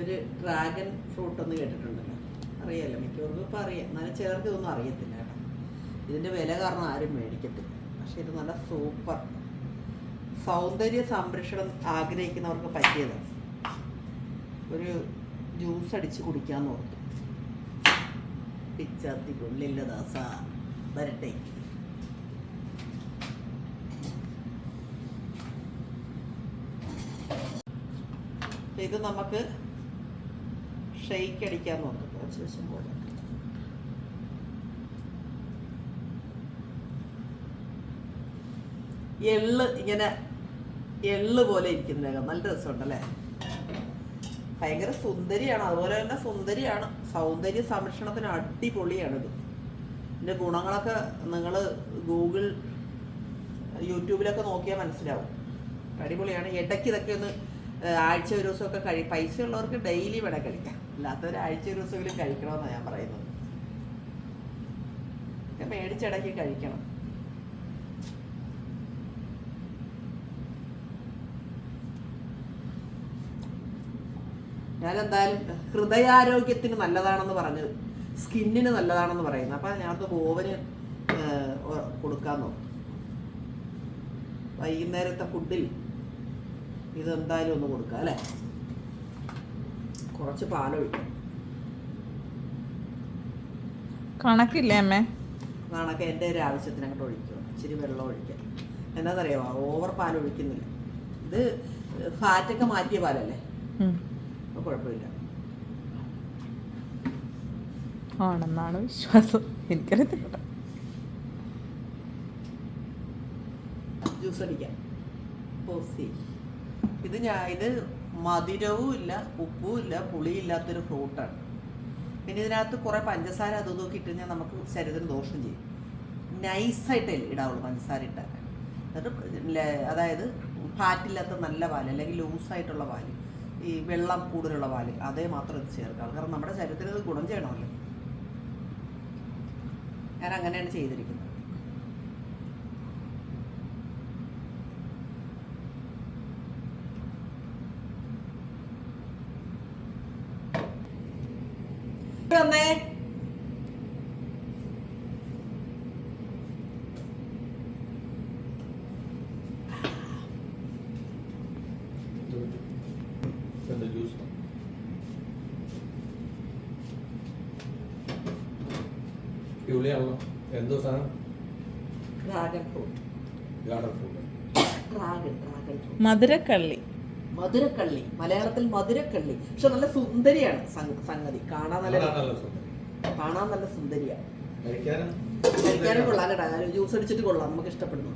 ഒരു dragon fruit ഒന്ന് കേട്ടിട്ടുണ്ടല്ലോ. അറിയാലോ മിക്കവർക്കും ഇപ്പോൾ അറിയാം. എന്നാലും ചേർത്ത് ഇതൊന്നും അറിയത്തില്ല കേട്ടോ. ഇതിന്റെ വില കാരണം ആരും മേടിക്കത്തില്ല. പക്ഷെ ഇത് നല്ല സൂപ്പർ സൗന്ദര്യ സംരക്ഷണം ആഗ്രഹിക്കുന്നവർക്ക് പറ്റിയതാണ് ഒരു ജ്യൂസ് അടിച്ച് കുടിക്കാന്ന് ഓർത്തു. പിച്ചാത്തിക്കുള്ളില്ല ദാസ. വരട്ടെ. ഇത് നമുക്ക് ഷെയ്ക്ക് അടിക്കാൻ നോക്കാം കുറച്ച് ദിവസം പോലെ എള്ള് ഇങ്ങനെ എള്ള് പോലെ ഇരിക്കുന്ന നല്ല രസമുണ്ടല്ലേ? ഭയങ്കര സുന്ദരിയാണ്. അതുപോലെ തന്നെ സുന്ദരിയാണ്. സൗന്ദര്യ സംരക്ഷണത്തിന് അടിപൊളിയാണിത്. ഇതിന്റെ ഗുണങ്ങളൊക്കെ നിങ്ങൾ ഗൂഗിൾ യൂട്യൂബിലൊക്കെ നോക്കിയാൽ മനസ്സിലാവും. അടിപൊളിയാണ്. ഇടയ്ക്ക് ഇതൊക്കെ ഒന്ന് ആഴ്ച ഒരു ദിവസമൊക്കെ കഴി പൈസ ഉള്ളവർക്ക് ഡെയിലി വേണം കഴിക്കാം. ആഴ്ച ഒരു ദിവസമെങ്കിലും കഴിക്കണമെന്നാണ് ഞാൻ പറയുന്നത്. മേടിച്ചിടയ്ക്ക് കഴിക്കണം. ഞാനെന്തായാലും ഹൃദയാരോഗ്യത്തിന് നല്ലതാണെന്ന് പറഞ്ഞത് സ്കിന്നിന് നല്ലതാണെന്ന് പറയുന്നു. അപ്പം ഞാനത് ഓവന് കൊടുക്കാൻ നോക്കും. വൈകുന്നേരത്തെ ഫുഡിൽ ഇതെന്തായാലും ഒന്ന് കൊടുക്കാം അല്ലേ? കുറച്ച് പാലൊഴിക്കും. കണക്കില്ലേ അമ്മേ? കണക്ക് എന്റെ ഒരു ആവശ്യത്തിന് അങ്ങോട്ട് ഒഴിക്കുക ഇച്ചിരി വെള്ളം ഒഴിക്കാം എന്താണെന്നറിയാമോ ഓവർ പാൽ ഒഴിക്കുന്നില്ല ഇത് ഫാറ്റൊക്കെ മാറ്റിയ പാലല്ലേ. അപ്പോൾ കുഴപ്പമില്ല. ആണെന്നാണ് വിശ്വാസം. എനിക്കറിയത്തില്ല. ജ്യൂസ് അടിക്കാം. പോസി. ഇത് ഞാൻ ഇത് മധുരവും ഇല്ല ഉപ്പും ഇല്ല പുളിയില്ലാത്തൊരു ഫ്രൂട്ടാണ് പിന്നെ ഇതിനകത്ത് കുറേ പഞ്ചസാര അതും ഇതൊക്കെ ഇട്ട് കഴിഞ്ഞാൽ നമുക്ക് ശരീരത്തിന് ദോഷം ചെയ്യും. നൈസായിട്ട് ഇടാവുള്ളൂ പഞ്ചസാര ഇട്ടാൽ. എന്നിട്ട് അതായത് ഫാറ്റില്ലാത്ത നല്ല പാൽ അല്ലെങ്കിൽ ലൂസായിട്ടുള്ള പാൽ ഈ വെള്ളം കൂടുതലുള്ള പാൽ അതേ മാത്രം ഇത് ചേർക്കാം കാരണം നമ്മുടെ ശരീരത്തിന് ഇത് ഗുണം ചെയ്യണമല്ലോ. ഞാൻ അങ്ങനെയാണ് ചെയ്തിരിക്കുന്നത്. വന്നേ. എന്താ ജ്യൂസ് ഫ്യൂളിയാണല്ലോ എന്തോ സാധനം? ഡ്രാഗൺ ഫ്രൂട്ട് ഡ്രാഗൺ ഫ്രൂട്ട് മധുരക്കള്ളി. മധുരക്കള്ളി മലയാളത്തിൽ മധുരക്കള്ളി. പക്ഷെ നല്ല സുന്ദരിയാണ് സംഗതി. കാണാൻ നല്ല കാണാൻ നല്ല സുന്ദരിയാണ് കഴിക്കാനും കഴിക്കാനും കൊള്ളാം കേട്ടോ. ജ്യൂസ് അടിച്ചിട്ട് കൊള്ളാം. നമുക്ക് ഇഷ്ടപ്പെടുന്നു.